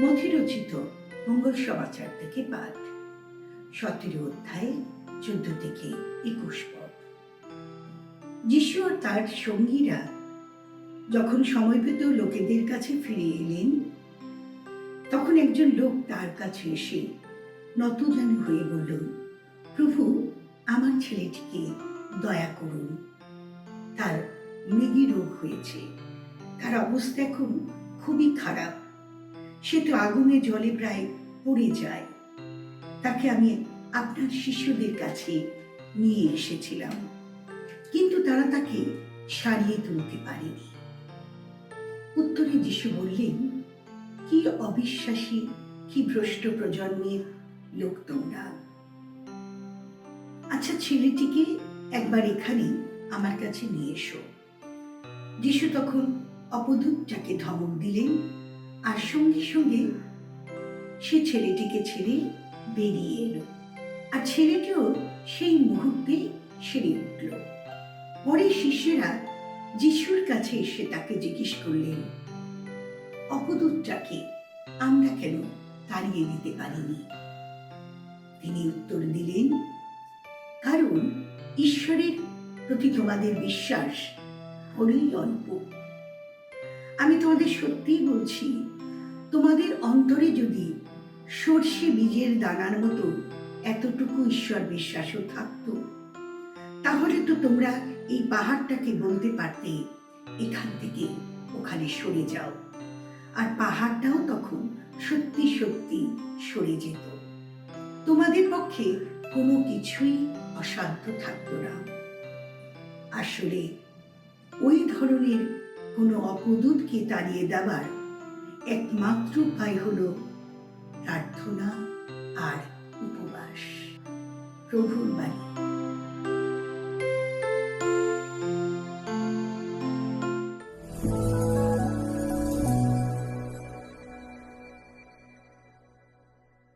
মথিরচিত মঙ্গল সমাচার থেকে পাঠ সতেরো অধ্যায়, চোদ্দ থেকে একুশ পদ। যিশু আর তার সঙ্গীরা যখন সময়ভেদ লোকেদের কাছে ফিরে এলেন, তখন একজন লোক তার কাছে এসে নতজানু হয়ে বলল, প্রভু, আমার ছেলেটিকে দয়া করুন। তার মৃগী রোগ হয়েছে। তার অবস্থা এখন খুবই খারাপ। সে তো আগুনে জলে প্রায় পড়ে যায়। তাকে আমি আপনার শিষ্যদের কাছে নিয়ে এসেছিলাম। কিন্তু তারা তাকে সারিয়ে তুলতে পারেনি। উত্তরে যিশু বললেন, কি অবিশ্বাসী, কি ভ্রষ্ট প্রজন্মের লোক তোমরা। আচ্ছা ছেলেটিকে একবার এখানে আমার কাছে নিয়ে এসো। যিশু তখন অপদূতটাকে ধমক দিলেন আর সঙ্গে সঙ্গে সে ছেলেটিকে ছেড়ে বেরিয়ে এলো। আর ছেলেটিও সেই মুহূর্তে সেরে উঠল। পরে শিষ্যেরা যিশুর কাছে এসে তাকে জিজ্ঞেস করলেন, অপদূতটাকে আমরা কেন তাড়িয়ে দিতে পারিনি? তিনি উত্তর দিলেন, কারণ ঈশ্বরের প্রতি তোমাদের বিশ্বাস বড়ই অল্প। আমি তোমাদের সত্যিই বলছি, তোমাদের অন্তরে যদি সর্ষে বীজের দানার মতো এতটুকু ঈশ্বর বিশ্বাসও থাকতো, তাহলে তো তোমরা এই পাহাড়টাকে বলতে পারতে, এখান থেকে ওখানে সরে যাও। আর পাহাড়টাও তখন সত্যি সত্যি সরে যেত। তোমাদের পক্ষে কোনো কিছুই অসাধ্য থাকতো না। আসলে ওই ধরনের কোনো অপদূতকে তাড়িয়ে দেওয়ার একমাত্র উপায় হল প্রার্থনা আর উপবাস। প্রভুর বাণী।